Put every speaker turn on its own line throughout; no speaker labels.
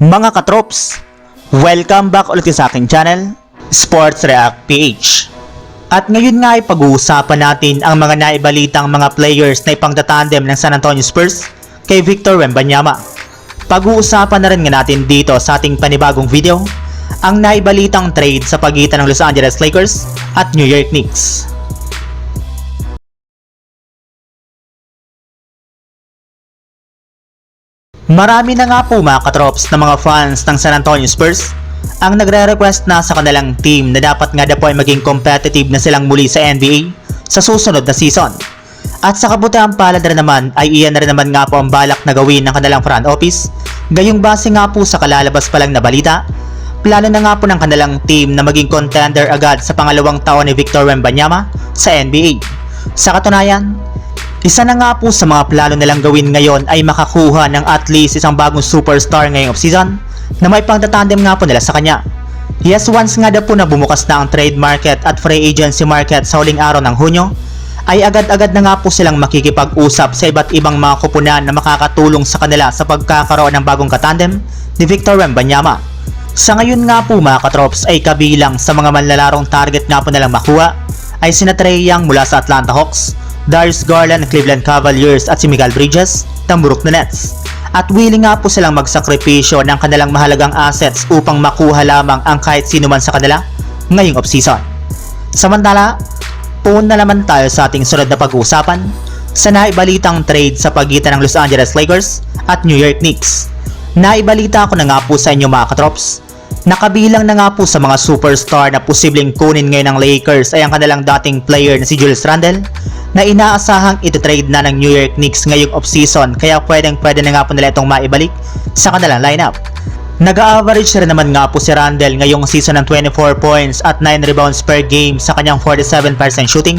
Mga katrops, welcome back ulit sa aking channel, Sports React PH. At ngayon nga ay pag-uusapan natin ang mga naibalitang mga players na ipangtatandem ng San Antonio Spurs kay Victor Wembanyama. Pag-uusapan na rin nga natin dito sa ating panibagong video ang naibalitang trade sa pagitan ng Los Angeles Lakers at New York Knicks. Marami na nga po mga katrops ng mga fans ng San Antonio Spurs ang nagre-request na sa kanilang team na dapat nga daw po ay maging competitive na silang muli sa NBA sa susunod na season. At sa kabutihang palad rin naman ay iyan na rin naman nga po ang balak na gawin ng kanilang front office. Gayong base nga po sa kalalabas pa lang na balita, plano na nga po ng kanilang team na maging contender agad sa pangalawang taon ni Victor Wembanyama sa NBA. Sa katunayan, isa na nga po sa mga plano nilang gawin ngayon ay makakuha ng at least isang bagong superstar ngayong offseason na may pangtatandem nga po nila sa kanya. Yes, once nga daw po na bumukas na ang trade market at free agency market sa huling araw ng Hunyo, ay agad-agad na nga po silang makikipag-usap sa iba't ibang mga kupunan na makakatulong sa kanila sa pagkakaroon ng bagong katandem ni Victor Wembanyama. Sa ngayon nga po mga katrops ay kabilang sa mga manlalarong target nga po nilang makuha ay sina Trey Young mula sa Atlanta Hawks, Darius Garland ng Cleveland Cavaliers at si Miguel Bridges ng Brooklyn Nets. At willing nga po silang magsakripisyo ng kanilang mahalagang assets upang makuha lamang ang kahit sino man sa kanila ngayong offseason. Samantala, puun na naman tayo sa ating sunod na pag-uusapan sa naibalitang trade sa pagitan ng Los Angeles Lakers at New York Knicks. Naibalita ko na nga po sa inyo mga katrops Nakabilang na nga po sa mga superstar na posibleng kunin ngayon ng Lakers ay ang kanilang dating player na si Julius Randle na inaasahang ititrade na ng New York Knicks ngayong offseason kaya pwedeng pwede na nga po nila itong maibalik sa kanilang lineup. Nag-average rin naman nga po si Randle ngayong season ng 24 points at 9 rebounds per game sa kanyang 47% shooting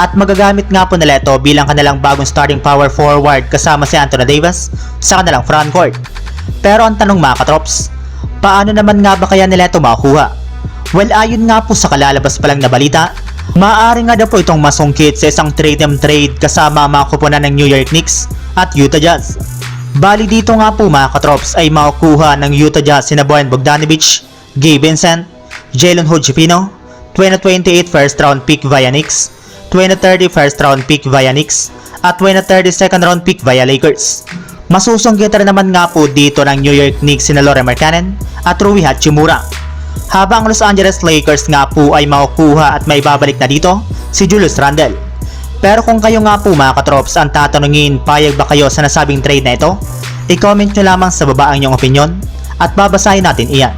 at magagamit nga po nila ito bilang kanilang bagong starting power forward kasama si Anthony Davis sa kanilang frontcourt. Pero ang tanong mga katrops, paano naman nga ba kaya nila ito makuha? Well, ayon nga po sa kalalabas pa lang na balita, maaari nga daw po itong masungkit sa isang trade and trade kasama mga kupunan ng New York Knicks at Utah Jazz. Bali dito nga po mga katrops ay makukuha ng Utah Jazz sina Boyan Bogdanovic, Gabe Vincent, Jalen Hood-Schifino, 2028 first round pick via Knicks, 2030 first round pick via Knicks, at 2030 second round pick via Lakers. Masusungkit naman nga po dito ng New York Knicks sina Laurie Markkanen at Rui Hachimura. Habang Los Angeles Lakers nga po ay makukuha at may babalik na dito si Julius Randle. Pero kung kayo nga po mga katrops ang tatanungin payag ba kayo sa nasabing trade na ito, i-comment nyo lamang sa baba ang inyong opinion at babasahin natin iyan.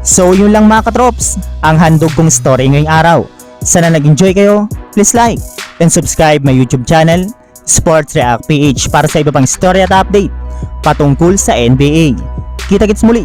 So yun lang mga katrops, ang handog kong story ngayong araw. Sana nag-enjoy kayo, please like and subscribe my YouTube channel, Sports React PH para sa iba pang story at update patungkol sa NBA. Kita-kits muli